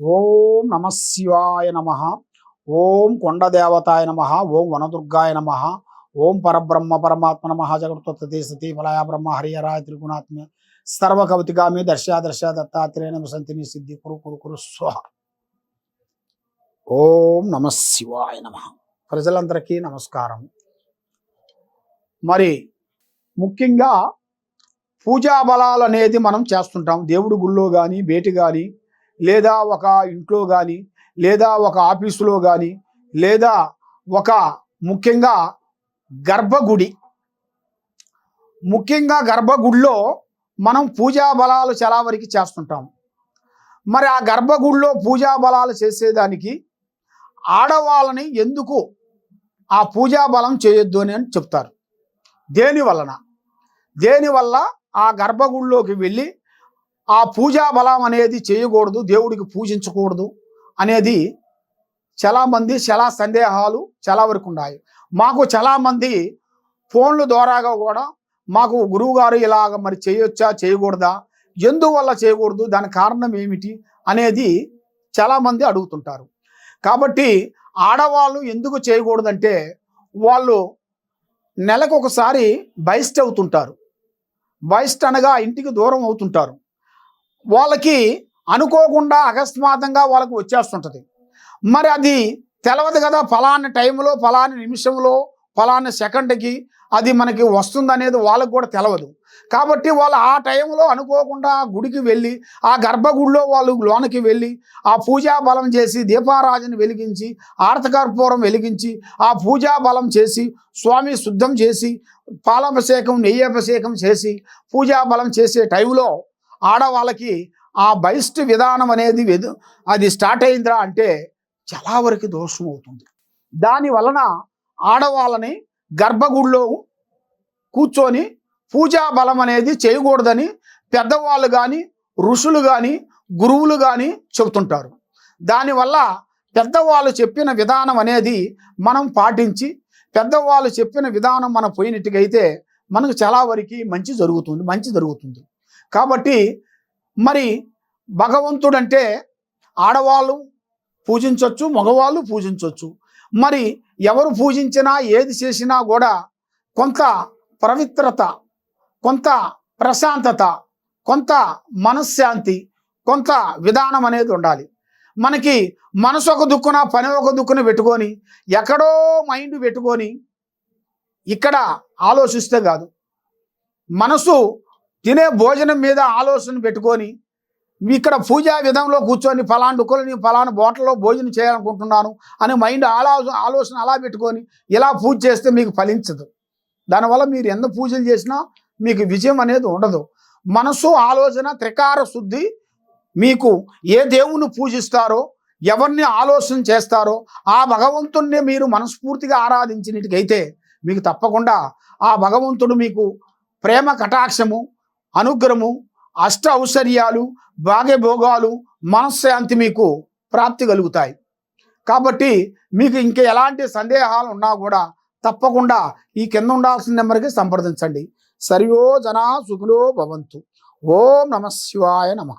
ఓం నమ శివాయ నమ ఓం కొండదేవతాయ నమ ఓం వనదుర్గాయ నమ ఓం పరబ్రహ్మ పరమాత్మ నమ జగత్తే సతీ ఫలాయ బ్రహ్మ హరియరాయ త్రిగుణాత్మ సర్వకవతిగామి దర్శా దర్శ దత్తాత్రేయ నమ సంతిని సిద్ధి కురు కురు కురు స్వహ. ఓం నమ శివాయ నమ. ప్రజలందరికీ నమస్కారం. మరి ముఖ్యంగా పూజా బలాలు అనేది మనం చేస్తుంటాం. దేవుడి గుళ్ళో కానీ బేటి కానీ లేదా ఒక ఇంట్లో కానీ లేదా ఒక ఆఫీసులో కానీ లేదా ఒక ముఖ్యంగా గర్భగుడి. ముఖ్యంగా గర్భగుడిలో మనం పూజా బలాలు చాలా వరకు చేస్తుంటాం మరి ఆ గర్భగుడిలో పూజా బలాలు చేసేదానికి ఆడవాళ్ళని ఎందుకు ఆ పూజా బలం చేయొద్దు అని అని చెప్తారు? దేని వలన? దేనివల్ల ఆ గర్భగుడిలోకి వెళ్ళి ఆ పూజా బలం అనేది చేయకూడదు దేవుడికి పూజించకూడదు అనేది చాలామంది చాలా సందేహాలు చాలా వరకు ఉన్నాయి. మాకు చాలామంది ఫోన్ల ద్వారాగా కూడా మాకు గురువుగారు ఇలాగ మరి చేయొచ్చా చేయకూడదా ఎందువల్ల చేయకూడదు దాని కారణం ఏమిటి అనేది చాలామంది అడుగుతుంటారు. కాబట్టి ఆడవాళ్ళు ఎందుకు చేయకూడదంటే వాళ్ళు నెలకు ఒకసారి బయస్ట్ అవుతుంటారు. బయస్ట్ అనగా ఇంటికి దూరం అవుతుంటారు. వాళ్ళకి అనుకోకుండా అకస్మాత్తంగా వాళ్ళకి వచ్చేస్తుంటుంది. మరి అది తెలవదు కదా ఫలాని టైంలో ఫలాని నిమిషంలో ఫలాని సెకండ్కి అది మనకి వస్తుందనేది వాళ్ళకు కూడా తెలవదు. కాబట్టి వాళ్ళు ఆ టైంలో అనుకోకుండా గుడికి వెళ్ళి ఆ గర్భగుడిలో వాళ్ళు లోనకి వెళ్ళి ఆ పూజా బలం చేసి దీపారాజుని వెలిగించి ఆర్తకర్పూరం వెలిగించి ఆ పూజా బలం చేసి స్వామి శుద్ధం చేసి పాలాభిషేకం నెయ్యాభిషేకం చేసి పూజా బలం చేసే టైంలో ఆడవాళ్ళకి ఆ బైస్ట్ విధానం అనేది అది స్టార్ట్ అయిందిరా అంటే చాలా వరకు దోషం అవుతుంది. దాని వలన ఆడవాళ్ళని గర్భగుడిలో కూర్చొని పూజా బలం అనేది చేయకూడదని పెద్దవాళ్ళు కానీ ఋషులు కానీ గురువులు కానీ చెబుతుంటారు. దానివల్ల పెద్దవాళ్ళు చెప్పిన విధానం అనేది మనం పాటించి పెద్దవాళ్ళు చెప్పిన విధానం మనం పోయినట్టుగైతే మనకు చాలా వరకు మంచి జరుగుతుంది మంచి జరుగుతుంది. కాబట్టి మరి భగవంతుడంటే ఆడవాళ్ళు పూజించవచ్చు మగవాళ్ళు పూజించవచ్చు మరి ఎవరు పూజించినా ఏది చేసినా కూడా కొంత పవిత్రత కొంత ప్రశాంతత కొంత మనశ్శాంతి కొంత విధానం అనేది ఉండాలి. మనకి మనసు ఒక దుక్కున పని ఒక దుక్కున పెట్టుకొని ఎక్కడో మైండ్ పెట్టుకొని ఇక్కడ ఆలోచిస్తే కాదు. మనసు తినే భోజనం మీద ఆలోచన పెట్టుకొని ఇక్కడ పూజా విధంలో కూర్చొని ఫలాన్ దుక్కులని ఫలానా బోటల్లో భోజనం చేయాలనుకుంటున్నాను అని మైండ్ ఆలో ఆలోచన అలా పెట్టుకొని ఇలా పూజ చేస్తే మీకు ఫలించదు. దానివల్ల మీరు ఎంత పూజలు చేసినా మీకు విజయం అనేది ఉండదు. మనసు ఆలోచన త్రికార శుద్ధి మీకు ఏ దేవుని పూజిస్తారో ఎవరిని ఆలోచన చేస్తారో ఆ భగవంతుణ్ణి మీరు మనస్ఫూర్తిగా ఆరాధించినట్టుకైతే మీకు తప్పకుండా ఆ భగవంతుడు మీకు ప్రేమ కటాక్షము అనుగ్రహము అష్ట ఔశ్వర్యాలు భాగ్యభోగాలు మనశ్శాంతి మీకు ప్రాప్తి కలుగుతాయి. కాబట్టి మీకు ఇంక ఎలాంటి సందేహాలు ఉన్నా కూడా తప్పకుండా ఈ కింద ఉండాల్సిన నెంబర్కి సంప్రదించండి. సర్వో జనా సుఖులో భవంతు. ఓం నమ శివాయ నమ.